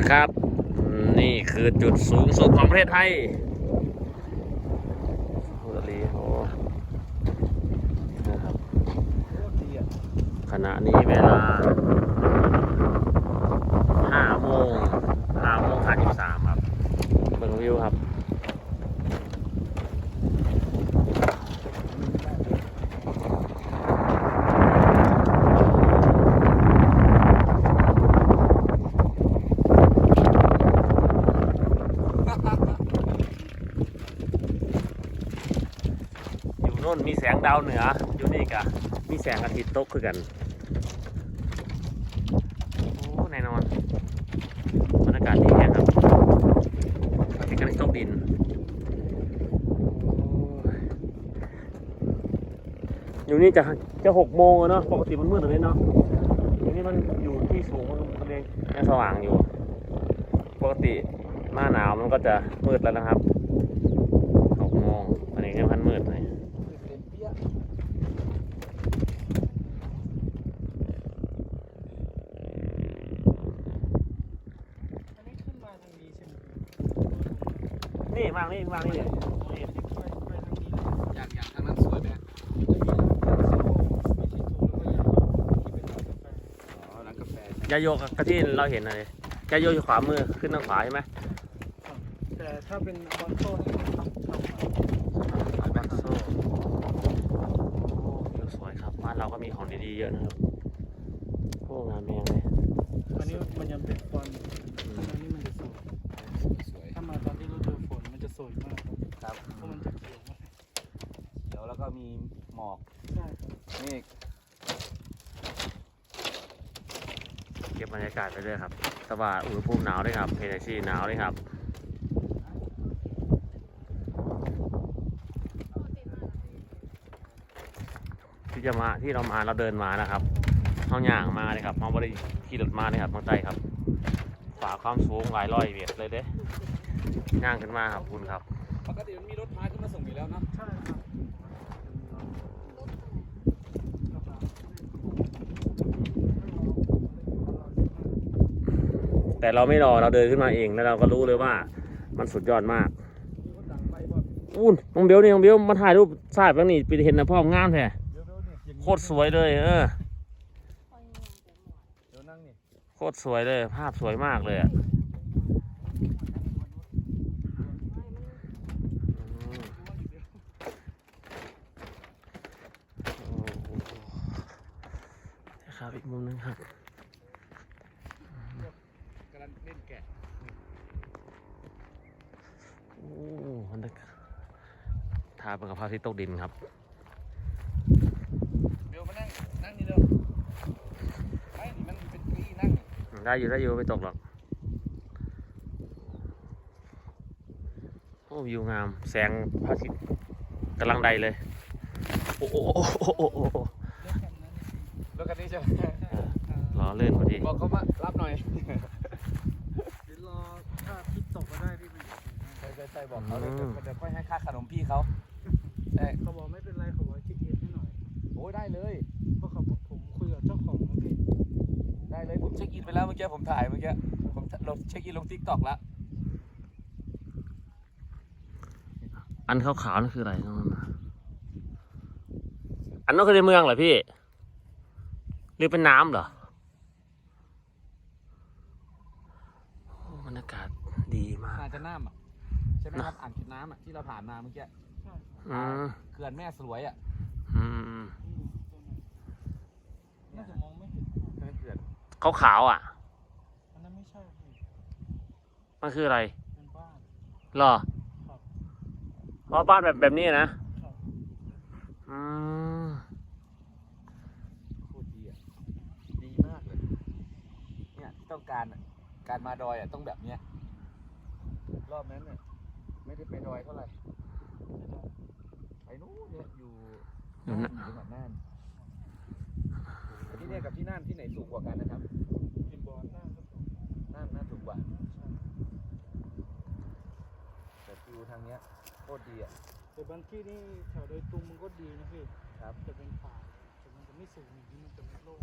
ละครับ นี่คือจุดสูงสุดของประเทศไทยโอ้ลีโอ้นะครับขณะนี้เวลาโมงห้าโมงห้าสิบสามครับเบิ่งวิวครับ อยู่โน่น มีแสงดาวเหนืออยู่นี่กะมีแสงอาทิตย์ตกคือกันโอ้แน่นอนบรรยากาศดีแฮะครับอาทิตย์กำลังตกดินอยู่นี่จะจะหกโมงเนาะปกติมันมืดตรงนี้เนาะอยู่นี่มันอยู่ที่สูงมันเองยังสว่างอยู่ ปกติหน้าหนาวมันก็จะมืดแล้วนะครับหกโมงตอนนี้ยังพันมืดเลย อันนี้ขึ้นมาทางนี้ใช่ไหม นี่วางนี่วางนี่นี่ไปไปทางนี้เลยอย่างอย่างทางนั้นสวยไหมฮะจะมีร้านคาโซ่มีที่โชว์แล้วก็อยากมีที่เป็นร้านกาแฟอ๋อร้านกาแฟยาโยกกะที่เราเห็นอะไรยาโยอยู่ขวามือขึ้นทางขวาใช่ไหมแต่ถ้าเป็นบอลโซ่นี่ทำทำมาแบ็คโซ่โอ้วิวสวยครับบ้านเราก็มีของดีๆเยอะนะครับโอ้งามเมียงเลย อกใช่ครับเมฆเก็บบรรยากาศไปเลยครับสบายอุณหภูมิหนาวด้วยครับเพนซี่หนาวด้วยครับ ที่จะมาที่เรามาเราเดินมานะครับเอาหย่างมาเลยครับเอาบริขี่รถมาเลยครับมาใต้ครับฝ่าความสูงหลายร้อยเมตรเลยเด้ย่างขึ้นมาครับคุณครับ ปกติมันมีรถพายขึ้นมาส่งอยู่แล้วเนาะ ใช่ครับ แต่เราไม่รอเราเดินขึ้นมาเองแล้วเราก็รู้เลยว่า มันสุดยอดมากอลอู้นน้องเบลนี่น้องเบลมาถ่ายรูปทราบแล้วนี่ไปเห็นนะพ่องามแท้โคตรสวยเลย เออโคตรสวยเลย ภาพสวยมากเลยอะครับอีกมุมหนึงครับำลังเล่นแกะโอ้มันได้ทาเป็นกับพระอาทิตย์ตกดินครับเบลมานั่งนั่งนี่เร็วไม่นี่มันเป็นที่นั่งได้อยู่ได้อยู่ไม่ตกหรอกโอ้วิวงาม แสงพระอาทิตย์กำลังใดเลย โอ้โหโอ้โหโอ้โหโอ้โหเดี๋ยวกันนั้นนี่รถคันนี้ใช่ไหมล้อเลื่อนพอดีบอกเขามารับหน่อย เดี๋ยวรอถ้าพิษตกก็ได้พี่ไป ใช่ใช่ใช่บอกเขาเลยเดี๋ยวเดี๋ยวค่อยให้ค่าขนมพี่เขาใช่เขาบอกไม่เป็นไรเขาบอกคิดเองให้หน่อยโอ้ยได้เลยเพราะเขาบอกผมคุยกับเจ้าของนะพี่ได้เลยผมเช็คอินไปแล้วเมื่อกี้ผมถ่ายเมื่อกี้ผมลงเช็คอินลงทิกตอกแล้วอันขาวๆนั่นคืออะไรนั่นน่ะอันนั้นคือในเมืองเหรอพี่ หรือเป็นน้ำเหรอโอ้บรรยากาศดีมากน่าจะน้ำอะ ใช่ไหมครับอ่างเก็บน้ำอะที่เราผ่านมาเมื่อกี้ใช่อืมเขื่อนแม่สลวยอะอืมน่าจะมองไม่เห็นใช่ไหมเขื่อนขาวๆอะ อันนั้นไม่ใช่พี่มันคืออะไรเป็นบ้านเหรอครับเพราะบ้านแบบแบบนี้นะครับ อืมโคตรดีอะดีมากเลย เนี่ยที่ต้องการอะการมาดอยอะต้องแบบเนี้ยรอบนั้นเนี่ย ไม่ได้ไปดอยเท่าไหร่ไปนู้นเนี่ยอยู่อยู่น่านะนอยู่จังหวัดน่านที่เนี่ยกับที่น่านที่ไหนสูงกว่ากันนะครับมีบอลหน้าก็ตกน่านน่าสูงกว่าแต่ฟิวทางเนี้ยโคตรดีอะแต่บางที่นี่แถวโดอยตุงมันก็ดีนะพี่ครับจะเป็นป่าแต่มันจะไม่สูงอย่างนี้มันจะไม่โล่ง